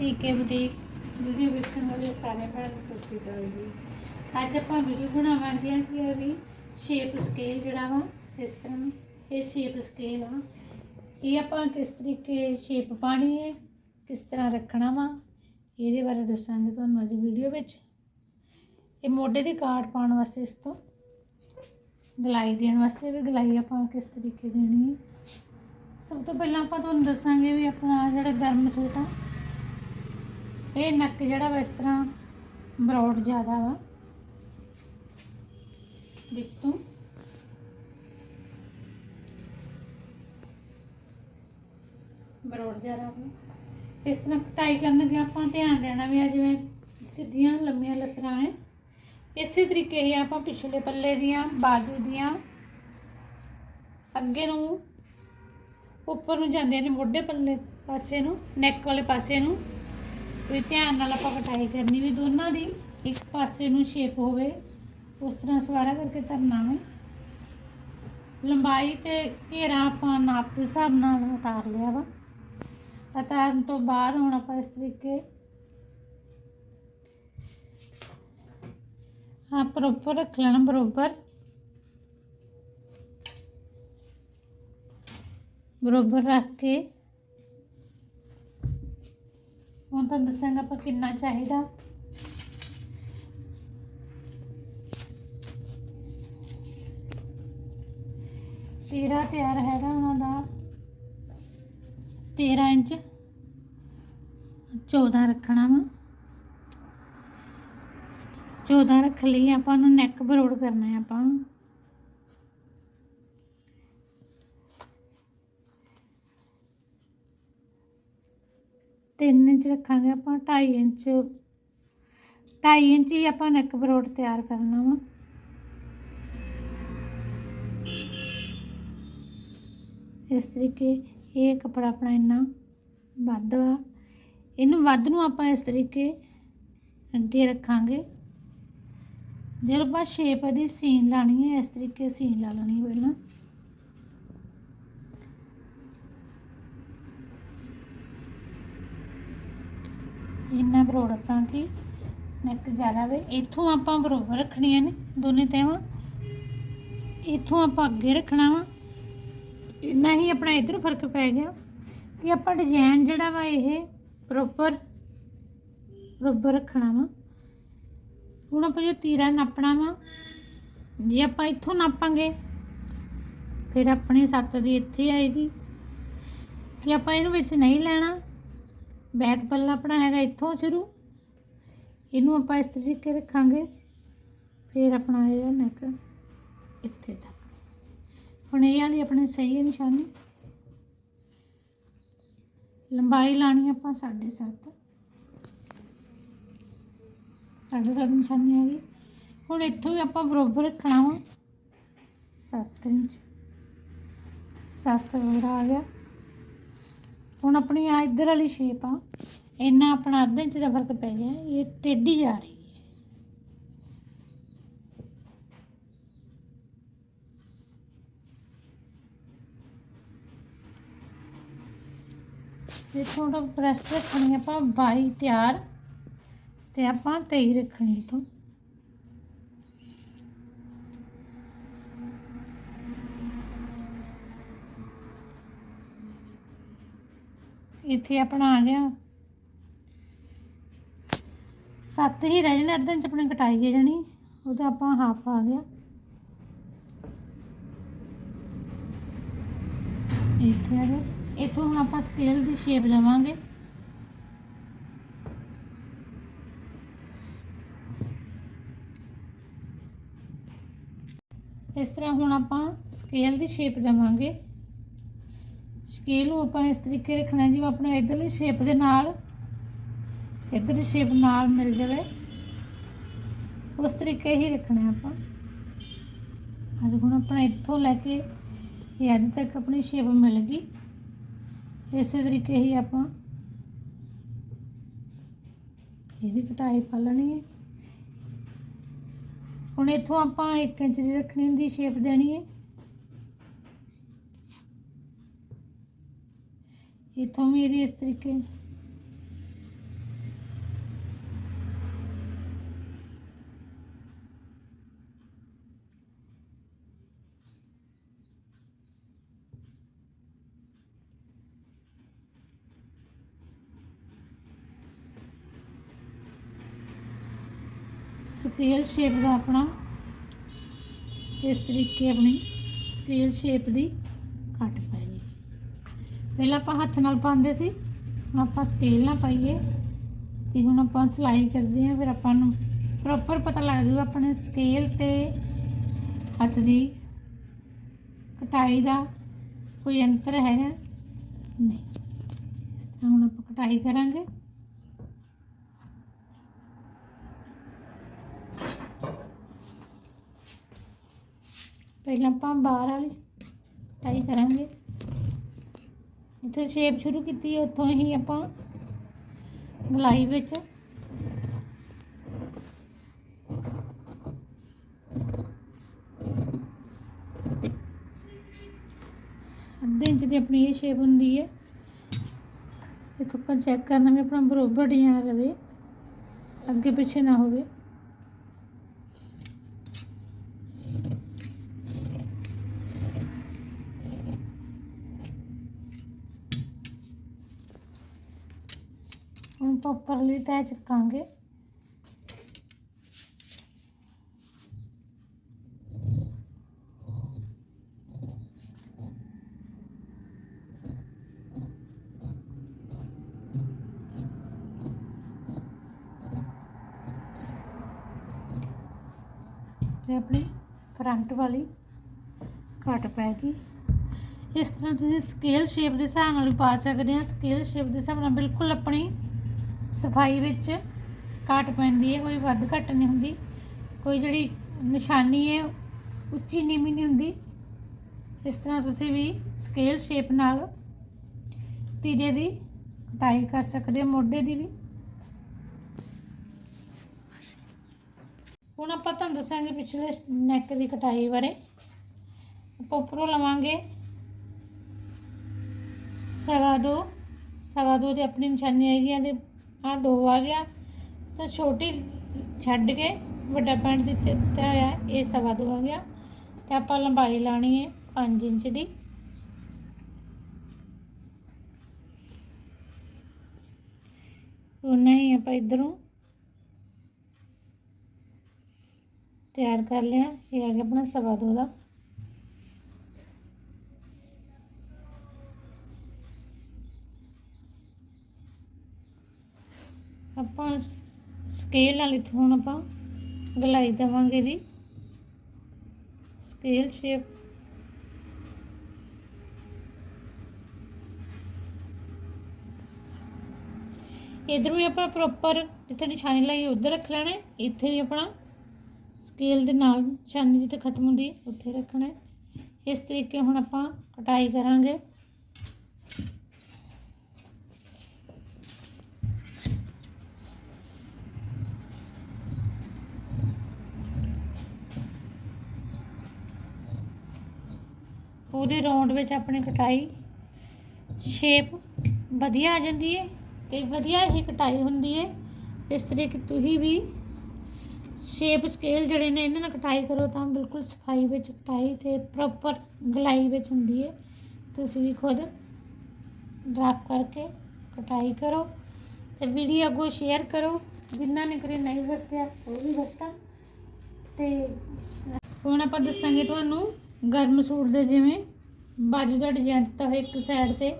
ਸੀਕੇ boutique. Video ਵੇਖਣ ਵਾਲੇ ਸਾਰੇ ਭੈਣਾਂ ਨੂੰ ਸਤਿ ਸ਼੍ਰੀ ਅਕਾਲ ਜੀ। ਅੱਜ ਆਪਾਂ ਵੀਡੀਓ ਬਣਾਵਾਂਗੇ ਕਿ ਇਹ ਵੀ ਸ਼ੇਪ ਸਕੇਲ ਜਿਹੜਾ ਵਾ, ਇਸ ਤਰ੍ਹਾਂ ਇਹ ਸ਼ੇਪ ਸਕੇਲ ਆ ਇਹ ਆਪਾਂ ਕਿਸ ਤਰੀਕੇ ਸ਼ੇਪ ਪਾਣੀ ਹੈ, ਕਿਸ ਤਰ੍ਹਾਂ ਰੱਖਣਾ ਵਾ, ਇਹਦੇ ਬਾਰੇ ਦੱਸਾਂਗੇ ਤੁਹਾਨੂੰ ਅੱਜ ਵੀਡੀਓ ਵਿੱਚ। ਇਹ ਮੋਢੇ ਦੀ ਕਾਟ ਪਾਉਣ ਵਾਸਤੇ ਇਸ ਤੋਂ। ਗਲਾਈ ਦੇਣ ਵਾਸਤੇ ਵੀ ਗਲਾਈ ਆਪਾਂ ਕਿਸ ਤਰੀਕੇ ਦੇਣੀ ਹੈ। ਸਭ ਤੋਂ ਪਹਿਲਾਂ ਆਪਾਂ ਤੁਹਾਨੂੰ ਦੱਸਾਂਗੇ ਵੀ ਆਪਣਾ ਜਿਹੜਾ ਗਰਮ ਸੂਟ ਆ ਇਹ ਨੱਕ ਜਿਹੜਾ ਵਾ ਇਸ ਤਰ੍ਹਾਂ ਬਰੋਡ ਜ਼ਿਆਦਾ ਵਾ। ਵਿੱਚ ਤੋਂ। ਬਰੋਡ ਜ਼ਿਆਦਾ ਵਾ। ਇਸ ਤਰ੍ਹਾਂ ਕਟਾਈ ਕਰਨ ਲੱਗੇ ਆਪਾਂ, ਧਿਆਨ ਦੇਣਾ ਵੀ ਆ ਜਿਵੇਂ ਸਿੱਧੀਆਂ ਲੰਮੀਆਂ ਲਸਰਾਂ ਹੈ ਇਸੇ ਤਰੀਕੇ ਹੀ ਆਪਾਂ ਪਿਛਲੇ ਪੱਲੇ ਦੀਆਂ ਬਾਜੂ ਦੀਆਂ ਅੱਗੇ ਨੂੰ, ਉੱਪਰ ਨੂੰ ਜਾਂਦੇ ਨੇ ਮੋਢੇ ਪੱਲੇ ਪਾਸੇ ਨੂੰ, ਨੈਕ ਵਾਲੇ ਪਾਸੇ ਨੂੰ। ਵੀ ਧਿਆਨ ਨਾਲ ਆਪਾਂ ਕਟਾਈ ਕਰਨੀ ਵੀ ਦੋਨਾਂ ਦੀ, ਇੱਕ ਪਾਸੇ ਨੂੰ ਸ਼ੇਪ ਹੋਵੇ, ਉਸ ਤਰ੍ਹਾਂ ਸਵਾਰਾ ਕਰਕੇ ਧਰਨਾ ਹੈ ਲੰਬਾਈ ਤੇ ਘੇਰਾ ਆਪਾਂ ਨਾਪ ਦੇ ਹਿਸਾਬ ਨਾਲ ਉਤਾਰ ਲਿਆ ਵਾ। ਉਤਾਰਨ ਤੋਂ ਬਾਅਦ ਹੁਣ ਆਪਾਂ ਇਸ ਤਰੀਕੇ ਹਾਂ ਪ੍ਰੋਪਰ ਰੱਖ ਲੈਣਾ, ਬਰੋਬਰ। ਬਰੋਬਰ ਰੱਖ ਕੇ ਹੁਣ ਤੁਹਾਨੂੰ ਦੱਸਾਂਗਾ ਆਪਾਂ ਕਿੰਨਾ ਚਾਹੀਦਾ। ਤੇਰਾ ਤਿਆਰ ਹੈਗਾ ਉਹਨਾਂ ਦਾ 13 ਇੰਚ। 14 ਰੱਖਣਾ ਵਾ। 14 ਰੱਖ ਲਈ, ਆਪਾਂ ਨੂੰ ਨੈਕ ਬਰੋਡ ਕਰਨਾ ਹੈ ਆਪਾਂ। ਤਿੰਨ ਇੰਚ ਰੱਖਾਂਗੇ ਆਪਾਂ 2.5 ਇੰਚ। 2.5 ਇੰਚ ਹੀ ਆਪਾਂ ਨੈਕ ਬਰੋਡ ਤਿਆਰ ਕਰਨਾ ਵਾ। ਇਸ ਤਰੀਕੇ ਇਹ ਕਪੜਾ ਆਪਣਾ ਇੰਨਾ ਵੱਧ ਵਾ। ਇਹਨੂੰ ਵੱਧ ਨੂੰ ਆਪਾਂ ਇਸ ਤਰੀਕੇ ਅੱਗੇ ਰੱਖਾਂਗੇ। ਜਦੋਂ ਆਪਾਂ ਸ਼ੇਪ ਦੀ ਸੀਨ ਲਾਣੀ ਹੈ, ਇਸ ਤਰੀਕੇ ਸੀਨ ਲਾ ਲੈਣੀ ਪਹਿਲਾਂ। ਇੰਨਾ ਬਰੋੜ ਤਾਂ ਕਿ? ਨੈਕ ਜ਼ਿਆਦਾ ਵੇ। ਇੱਥੋਂ ਆਪਾਂ ਬਰੋਬਰ ਰੱਖਣੀਆਂ ਨੇ, ਦੋਨੇ ਤੈਵਾਂ। ਇੱਥੋਂ ਆਪਾਂ ਅੱਗੇ ਰੱਖਣਾ ਵਾ। ਇੰਨਾ ਹੀ ਆਪਣਾ ਇਧਰ ਫ਼ਰਕ ਪੈ ਗਿਆ ਕਿ ਆਪਾਂ ਡਿਜ਼ਾਈਨ ਜਿਹੜਾ ਵਾ ਇਹ ਪ੍ਰੋਪਰ ਬਰੋਬਰ ਰੱਖਣਾ ਵਾ। ਹੁਣ ਆਪਾਂ ਜੋ ਤੀਰਾ ਨਾਪਣਾ ਵਾ, ਜੇ ਆਪਾਂ ਇੱਥੋਂ ਨਾਪਾਂਗੇ, ਫਿਰ ਆਪਣੀ ਸੱਤ ਦੀ ਇੱਥੇ ਆਏਗੀ। ਕਿ ਆਪਾਂ ਇਹਨੂੰ ਵਿੱਚ ਨਹੀਂ ਲੈਣਾ ਬੈਕ ਪੱਲਾ ਆਪਣਾ ਹੈਗਾ ਇੱਥੋਂ ਸ਼ੁਰੂ। ਇਹਨੂੰ ਆਪਾਂ ਇਸ ਤਰੀਕੇ ਰੱਖਾਂਗੇ। ਫਿਰ ਆਪਣਾ ਇਹ ਨੈਕ ਇੱਥੇ ਤੱਕ। ਹੁਣ ਇਹ ਵਾਲੀ ਆਪਣੇ ਸਹੀ ਹੈ ਨਿਸ਼ਾਨੀ। ਲੰਬਾਈ ਲਾਣੀ ਆਪਾਂ 7.5 ਸਾਢੇ ਸੱਤ ਨਿਸ਼ਾਨੀ ਹੈਗੀ। ਹੁਣ ਇੱਥੋਂ ਵੀ ਆਪਾਂ ਬਰੋਬਰ ਰੱਖਣਾ ਵਾ। 7 ਇੰਚ। 7 ਹੋਰ ਆ ਗਿਆ। ਹੁਣ ਆਪਣੀ ਆ ਇੱਧਰ ਵਾਲੀ ਸ਼ੇਪ ਆ, ਇੰਨਾ ਆਪਣਾ ਅੱਧੇ ਇੰਚ ਦਾ ਫ਼ਰਕ ਪੈ ਗਿਆ, ਇਹ ਟੇਢੀ ਜਾ ਰਹੀ ਹੈ। ਤੇ ਥੋੜਾ ਪ੍ਰੈਸ ਰੱਖਣੀ ਆਪਾਂ 22 ਤਿਆਰ, ਤੇ ਆਪਾਂ 23 ਰੱਖਣੀ ਤੋਂ ਇੱਥੇ ਆਪਣਾ ਆ ਗਿਆ। ਸੱਤ ਹੀ ਰਹਿ ਜਾਣੇ, ਅੱਧੇ 'ਚ ਆਪਣੀ ਕਟਾਈ ਜੇ ਜਾਣੀ ਉਹਦਾ ਆਪਾਂ ਹਾਫ ਆ ਗਿਆ। ਇੱਥੇ ਆ ਗਿਆ ਇੱਥੋਂ ਹੁਣ ਆਪਾਂ ਸਕੇਲ ਦੀ ਸ਼ੇਪ ਲਵਾਂਗੇ। ਇਸ ਤਰ੍ਹਾਂ ਹੁਣ ਆਪਾਂ ਸਕੇਲ ਦੀ ਸ਼ੇਪ ਦੇਵਾਂਗੇ ਸਕੇਲ ਨੂੰ ਆਪਾਂ ਇਸ ਤਰੀਕੇ ਰੱਖਣਾ ਜਿਵੇਂ ਆਪਣਾ ਇਧਰਲੀ ਸ਼ੇਪ ਦੇ ਨਾਲ, ਇਧਰਲੀ ਸ਼ੇਪ ਨਾਲ ਮਿਲ ਜਾਵੇ। ਉਸ ਤਰੀਕੇ ਹੀ ਰੱਖਣਾ ਆਪਾਂ। ਅੱਜ ਹੁਣ ਆਪਣਾ ਇੱਥੋਂ ਲੈ ਕੇ ਇਹ ਅੱਜ ਤੱਕ ਆਪਣੀ ਸ਼ੇਪ ਮਿਲ ਗਈ। ਇਸੇ ਤਰੀਕੇ ਹੀ ਆਪਾਂ ਇਹਦੀ ਕਟਾਈ ਪਾ ਲੈਣੀ ਹੈ। ਹੁਣ ਇੱਥੋਂ ਆਪਾਂ 1 ਇੰਚ ਦੀ ਰੱਖਣੀ ਹੁੰਦੀ ਸ਼ੇਪ ਦੇਣੀ ਹੈ। इथों मेरी ਇਸ ਤਰੀਕੇ। ਸਕੇਲ ਸ਼ੇਪ ਦਾ ਆਪਣਾ ਇਸ ਤਰੀਕੇ ਆਪਣੀ ਸਕੇਲ ਸ਼ੇਪ ਦੀ ਪਹਿਲਾਂ ਆਪਾਂ ਹੱਥ ਨਾਲ ਪਾਉਂਦੇ ਸੀ, ਹੁਣ ਆਪਾਂ ਸਕੇਲ ਨਾਲ ਪਾਈਏ ਤੇ ਹੁਣ ਆਪਾਂ ਸਿਲਾਈ ਕਰਦੇ ਹਾਂ, ਫਿਰ ਆਪਾਂ ਨੂੰ ਪ੍ਰੋਪਰ ਪਤਾ ਲੱਗ ਜੂਗਾ ਆਪਣੇ ਸਕੇਲ ਤੇ ਹੱਥ ਦੀ ਕਟਾਈ ਦਾ ਕੋਈ ਅੰਤਰ ਹੈਗਾ। ਨਹੀਂ, ਇਸ ਤਰ੍ਹਾਂ ਹੁਣ ਆਪਾਂ ਕਟਾਈ ਕਰਾਂਗੇ। ਪਹਿਲਾਂ ਆਪਾਂ ਬਾਹਰ ਵਾਲੀ ਕਟਾਈ ਕਰਾਂਗੇ। ਜਿੱਥੇ ਸ਼ੇਪ ਸ਼ੁਰੂ ਕੀਤੀ ਹੈ ਉੱਥੋਂ ਹੀ ਆਪਾਂ ਗਲਾਈ ਵਿੱਚ। ਅੱਧੇ ਇੰਚ ਦੀ ਆਪਣੀ ਇਹ ਸ਼ੇਪ ਹੁੰਦੀ ਹੈ। ਦੇਖੋ ਆਪਾਂ ਚੈੱਕ ਕਰਨਾ ਵੀ ਆਪਣਾ ਬਰੋਬਰ ਡਿਜ਼ਾਈਨ ਰਵੇ, ਅੱਗੇ ਪਿੱਛੇ ਨਾ ਹੋਵੇ। ਆਪਾਂ ਉੱਪਰਲੀ ਤਹਿ ਚੱਕਾਂਗੇ। ਤੇ ਆਪਣੀ ਫਰੰਟ ਵਾਲੀ ਕੱਟ ਪੈ ਗਈ। ਇਸ ਤਰ੍ਹਾਂ ਤੁਸੀਂ ਸਕੇਲ ਸ਼ੇਪ ਦੇ ਹਿਸਾਬ ਨਾਲ ਵੀ ਪਾ ਸਕਦੇ ਆ। ਸਕੇਲ ਸ਼ੇਪ ਦੇ ਹਿਸਾਬ ਨਾਲ ਬਿਲਕੁਲ ਆਪਣੀ ਸਫ਼ਾਈ ਵਿੱਚ ਘਾਟ ਪੈਂਦੀ ਹੈ, ਕੋਈ ਵੱਧ ਘੱਟ ਨਹੀਂ ਹੁੰਦੀ। ਕੋਈ ਜਿਹੜੀ ਨਿਸ਼ਾਨੀ ਹੈ, ਉੱਚੀ ਨੀਵੀਂ ਨਹੀਂ ਹੁੰਦੀ। ਇਸ ਤਰ੍ਹਾਂ ਤੁਸੀਂ ਵੀ ਸਕੇਲ ਸ਼ੇਪ ਨਾਲ ਤੀਰੇ ਦੀ ਕਟਾਈ ਕਰ ਸਕਦੇ ਹੋ, ਮੋਢੇ ਦੀ ਵੀ। ਹੁਣ ਆਪਾਂ ਤੁਹਾਨੂੰ ਦੱਸਾਂਗੇ ਪਿਛਲੇ ਨੈਕ ਦੀ ਕਟਾਈ ਬਾਰੇ। ਆਪਾਂ ਉੱਪਰੋਂ ਲਵਾਂਗੇ ਸਵਾ ਦੋ। ਸਵਾ ਦੋ ਦੀ ਆਪਣੀ ਨਿਸ਼ਾਨੀ ਹੈਗੀ ਆ ਤੇ ਆ ਦੋ ਆ ਗਿਆ। ਤਾਂ ਛੋਟੀ ਛੱਡ ਕੇ ਵੱਡਾ ਪੈਂਟ ਦਿੱਤੇ ਦਿੱਤਾ ਹੋਇਆ, ਇਹ ਸਵਾ ਦੋ ਆ ਗਿਆ। ਤੇ ਆਪਾਂ ਲੰਬਾਈ ਲਾਣੀ ਹੈ 5 ਇੰਚ ਦੀ। ਉਹਨਾਂ ਹੀ ਆਪਾਂ ਇਧਰੋਂ ਤਿਆਰ ਕਰ ਲਿਆ। ਇਹ ਆ ਗਿਆ ਆਪਣਾ ਸਵਾ ਦੋ ਦਾ। ਆਪਾਂ ਸਕੇਲ ਨਾਲ ਇੱਥੇ ਹੁਣ ਆਪਾਂ ਗਲਾਈ ਦੇਵਾਂਗੇ ਦੀ ਸਕੇਲ ਸ਼ੇਪ ਇਧਰ ਵੀ ਆਪਾਂ ਪ੍ਰੋਪਰ ਜਿੱਥੇ ਨਿਸ਼ਾਨੀ ਲਾਈ ਉਧਰ ਰੱਖ ਲੈਣਾ ਇੱਥੇ ਵੀ ਆਪਣਾ ਸਕੇਲ ਦੇ ਨਾਲ ਨਿਸ਼ਾਨੀ ਜਿੱਥੇ ਖਤਮ ਹੁੰਦੀ ਉੱਥੇ ਰੱਖਣਾ ਇਸ ਤਰੀਕੇ ਹੁਣ ਆਪਾਂ ਕਟਾਈ ਕਰਾਂਗੇ। ਪੂਰੇ ਰਾਉਂਡ ਵਿੱਚ ਆਪਣੀ ਕਟਾਈ ਸ਼ੇਪ ਵਧੀਆ ਆ ਜਾਂਦੀ ਹੈ ਤੇ ਵਧੀਆ ਹੀ ਕਟਾਈ ਹੁੰਦੀ ਹੈ ਇਸ ਤਰੀਕੇ ਤੁਸੀਂ ਵੀ ਸ਼ੇਪ ਸਕੇਲ ਜਿਹੜੇ ਨੇ ਇਹਨਾਂ ਨਾਲ ਕਟਾਈ ਕਰੋ ਤਾਂ ਬਿਲਕੁਲ ਸਫ਼ਾਈ ਵਿੱਚ ਕਟਾਈ ਤੇ ਪ੍ਰੋਪਰ ਗਲਾਈ ਵਿੱਚ ਹੁੰਦੀ ਹੈ ਤੁਸੀਂ ਵੀ ਖੁਦ ਡਰਾਪ ਕਰਕੇ ਕਟਾਈ ਕਰੋ ਤੇ ਵੀਡੀਓ ਅੱਗੋਂ ਸ਼ੇਅਰ ਕਰੋ। ਜਿਨ੍ਹਾਂ ਨੇ ਕਦੇ ਨਹੀਂ ਵਰਤਿਆ ਉਹ ਵੀ ਵਰਤਾਂ ਤੇ ਹੁਣ ਆਪਾਂ ਦੱਸਾਂਗੇ ਤੁਹਾਨੂੰ ਗਰਮ ਸੂਟ ਦੇ ਜਿਵੇਂ ਬਾਜੂ ਦਾ ਡਿਜ਼ਾਈਨ ਦਿੱਤਾ ਹੋਇਆ ਇੱਕ ਸਾਈਡ ਤੇ,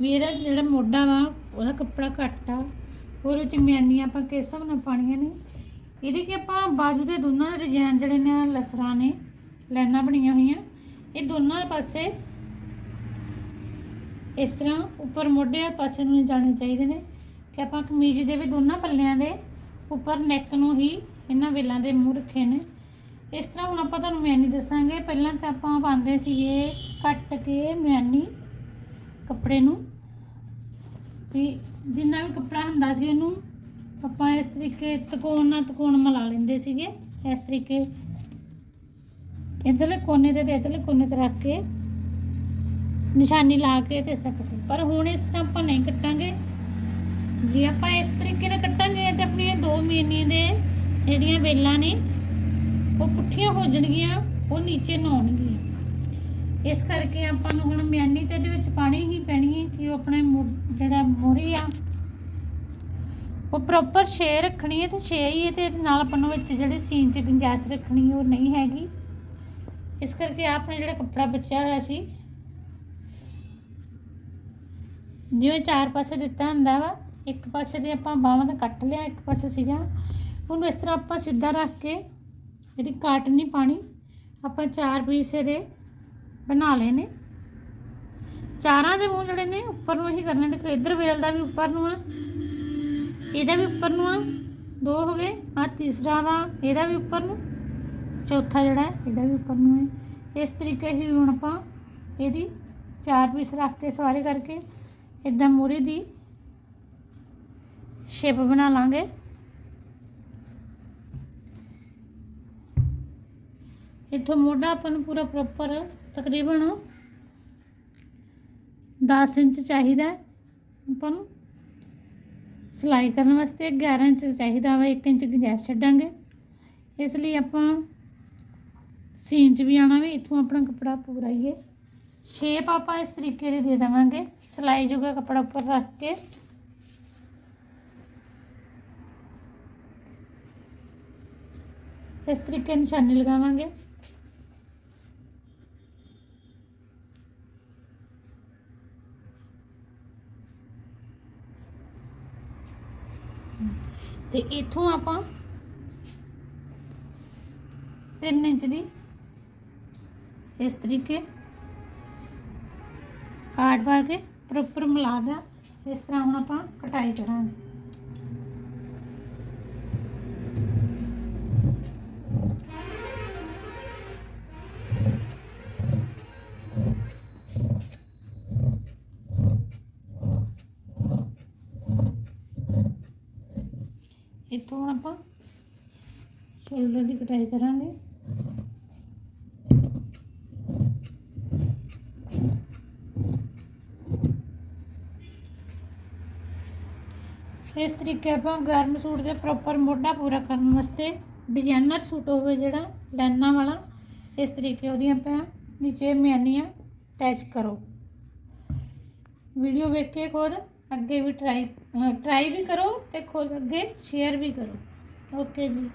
ਵੀ ਇਹਦਾ ਜਿਹੜਾ ਮੋਢਾ ਵਾ, ਉਹਦਾ ਕੱਪੜਾ ਘੱਟ ਆ। ਉਹਦੇ ਵਿੱਚ ਮਿਆਨੀਆਂ ਆਪਾਂ ਕਿਸ ਹਿਸਾਬ ਨਾਲ ਪਾਣੀਆਂ ਨੇ। ਇਹਦੇ ਕਿ ਆਪਾਂ ਬਾਜੂ ਦੇ ਦੋਨਾਂ ਦੇ ਡਿਜ਼ਾਈਨ ਜਿਹੜੇ ਨੇ ਲਸਰਾਂ ਨੇ, ਲਾਈਨਾਂ ਬਣੀਆਂ ਹੋਈਆਂ। ਇਹ ਦੋਨਾਂ ਪਾਸੇ ਇਸ ਤਰ੍ਹਾਂ ਉੱਪਰ ਮੋਢੇ ਵਾਲੇ ਪਾਸੇ ਨੂੰ ਜਾਣੇ ਚਾਹੀਦੇ ਨੇ ਕਿ ਆਪਾਂ ਕਮੀਜ਼ ਦੇ ਵੀ ਦੋਨਾਂ ਪੱਲਿਆਂ ਦੇ ਉੱਪਰ ਨੈਕ ਨੂੰ ਹੀ ਇਹਨਾਂ ਵੇਲਾਂ ਦੇ ਮੂੰਹ ਰੱਖੇ ਨੇ। ਇਸ ਤਰ੍ਹਾਂ ਹੁਣ ਆਪਾਂ ਤੁਹਾਨੂੰ ਮਿਆਨੀ ਦੱਸਾਂਗੇ। ਪਹਿਲਾਂ ਤਾਂ ਆਪਾਂ ਪਾਉਂਦੇ ਸੀਗੇ ਕੱਟ ਕੇ ਮਿਆਨੀ ਕੱਪੜੇ ਨੂੰ। ਵੀ ਜਿੰਨਾ ਵੀ ਕੱਪੜਾ ਹੁੰਦਾ ਸੀ ਉਹਨੂੰ ਆਪਾਂ ਇਸ ਤਰੀਕੇ ਤਕੋਣ ਨਾਲ ਤਕੋਣ ਮਿਲਾ ਲੈਂਦੇ ਸੀਗੇ। ਇਸ ਤਰੀਕੇ ਇਧਰਲੇ ਕੋਨੇ ਤੇ ਤੇ ਇਧਰਲੇ ਕੋਨੇ ਤੇ ਰੱਖ ਕੇ ਨਿਸ਼ਾਨੀ ਲਾ ਕੇ ਤੇ ਸਕਦੇ ਪਰ ਹੁਣ ਇਸ ਤਰ੍ਹਾਂ ਆਪਾਂ ਨਹੀਂ ਕੱਟਾਂਗੇ। ਜੇ ਆਪਾਂ ਇਸ ਤਰੀਕੇ ਨਾਲ ਕੱਟਾਂਗੇ ਤੇ ਆਪਣੀਆਂ ਦੋ ਮੀਨੀਆਂ ਦੇ ਜਿਹੜੀਆਂ ਵੇਲਾਂ ਨੇ ਉਹ ਪੁੱਠੀਆਂ ਹੋ ਜਾਣਗੀਆਂ, ਉਹ ਨੀਚੇ ਨਹਾਉਣਗੀਆਂ। ਇਸ ਕਰਕੇ ਆਪਾਂ ਨੂੰ ਹੁਣ ਮਿਆਨੀ ਤੇ ਇਹਦੇ ਵਿੱਚ ਪਾਣੀ ਹੀ ਪੈਣੀ ਹੈ ਕਿ ਉਹ ਆਪਣੇ ਮੁ- ਜਿਹੜਾ ਮੋਰੀ ਆ, ਉਹ ਪ੍ਰੋਪਰ ਛੇ ਰੱਖਣੀ ਹੈ ਤੇ ਛੇ ਹੀ ਹੈ ਤੇ ਇਹਦੇ ਨਾਲ ਆਪਾਂ ਨੂੰ ਵਿੱਚ ਜਿਹੜੇ ਸੀਨ 'ਚ ਗੁੰਜਾਇਸ਼ ਰੱਖਣੀ ਉਹ ਨਹੀਂ ਹੈਗੀ। ਇਸ ਕਰਕੇ ਆਪਣਾ ਜਿਹੜਾ ਕੱਪੜਾ ਬਚਿਆ ਹੋਇਆ ਸੀ, ਜਿਵੇਂ ਚਾਰ ਪਾਸੇ ਦਿੱਤਾ ਹੁੰਦਾ ਵਾ, ਇੱਕ ਪਾਸੇ ਦੇ ਆਪਾਂ ਬਾਹਾਂ ਦਾ ਕੱਟ ਲਿਆ, ਇੱਕ ਪਾਸੇ ਸੀਗਾ। ਉਹਨੂੰ ਇਸ ਤਰ੍ਹਾਂ ਆਪਾਂ ਸਿੱਧਾ ਰੱਖ ਕੇ ਇਹਦੀ ਕਾਟ ਨਹੀਂ ਪਾਣੀ ਆਪਾਂ ਚਾਰ ਪੀਸ ਇਹਦੇ ਬਣਾ ਲਏ ਨੇ। ਚਾਰਾਂ ਦੇ ਮੂੰਹ ਜਿਹੜੇ ਨੇ, ਉੱਪਰ ਨੂੰ ਹੀ ਕਰਨੇ ਨੇ ਇਧਰ ਵੇਲ ਦਾ ਵੀ ਉੱਪਰ ਨੂੰ ਆ, ਇਹਦਾ ਵੀ ਉੱਪਰ ਨੂੰ ਆ, ਦੋ ਹੋ ਗਏ। ਆ ਤੀਸਰਾ ਵਾ, ਇਹਦਾ ਵੀ ਉੱਪਰ ਨੂੰ। ਚੌਥਾ ਜਿਹੜਾ ਇਹਦਾ ਵੀ ਉੱਪਰ ਨੂੰ ਹੈ। ਇਸ ਤਰੀਕੇ ਹੀ ਹੁਣ ਆਪਾਂ ਇਹਦੀ ਚਾਰ ਪੀਸ ਰੱਖ ਕੇ ਸਾਰੇ ਕਰਕੇ ਇਦਾਂ ਮੂਰੀ ਦੀ ਸ਼ੇਪ ਬਣਾ ਲਾਂਗੇ। ਇੱਥੋਂ ਮੋਢਾ ਆਪਾਂ ਨੂੰ ਪੂਰਾ ਪ੍ਰੋਪਰ ਤਕਰੀਬਨ 10 ਇੰਚ ਚਾਹੀਦਾ ਆਪਾਂ ਨੂੰ। ਸਿਲਾਈ ਕਰਨ ਵਾਸਤੇ 11 ਇੰਚ ਚਾਹੀਦਾ ਵਾ 1 ਇੰਚ ਗੰਜੈਸ਼ ਛੱਡਾਂਗੇ। ਇਸ ਲਈ ਆਪਾਂ ਸੀਨ 'ਚ ਵੀ ਆਣਾ ਵੀ, ਇੱਥੋਂ ਆਪਣਾ ਕੱਪੜਾ ਪੂਰਾ ਹੀ ਹੈ। ਸ਼ੇਪ ਆਪਾਂ ਇਸ ਤਰੀਕੇ ਦੀ ਦੇ ਦੇਵਾਂਗੇ, ਸਿਲਾਈ ਜੋਗਾ ਕੱਪੜਾ ਉੱਪਰ ਰੱਖ ਕੇ। ਇਸ ਤਰੀਕੇ ਨਿਸ਼ਾਨੀ ਲਗਾਵਾਂਗੇ। ਤੇ ਇਥੋਂ ਆਪਾਂ 3 ਇੰਚ ਦੀ ਇਸ ਤਰੀਕੇ ਕਾਟ ਪਾ ਕੇ ਪ੍ਰੋਪਰ ਮਿਲਾ ਦਾ ਇਸ ਤਰ੍ਹਾਂ ਹੁਣ ਆਪਾਂ ਕਟਾਈ ਕਰਾਂਗੇ। ਇੱਥੋਂ ਹੁਣ ਆਪਾਂ ਸ਼ੋਲਡਰ ਦੀ ਕਟਾਈ ਕਰਾਂਗੇ। ਇਸ ਤਰੀਕੇ ਆਪਾਂ ਗਰਮ ਸੂਟ ਦੇ ਪ੍ਰੋਪਰ ਮੋਢਾ ਪੂਰਾ ਕਰਨ ਵਾਸਤੇ ਡਿਜ਼ਾਈਨਰ ਸੂਟ ਹੋਵੇ ਜਿਹੜਾ ਲਾਈਨਾਂ ਵਾਲਾ, ਇਸ ਤਰੀਕੇ ਉਹਦੀਆਂ ਆਪਾਂ ਨੀਚੇ ਮਿਆਨੀਆਂ ਅਟੈਚ ਕਰੋ। ਵੀਡੀਓ ਵੇਖ ਕੇ ਖੁਦ ਅੱਗੇ ਵੀ ਟਰਾਈ ਟਰਾਈ ਵੀ ਕਰੋ ਤੇ ਖੁਦ ਅੱਗੇ ਸ਼ੇਅਰ ਵੀ ਕਰੋ। ਓਕੇ ਜੀ।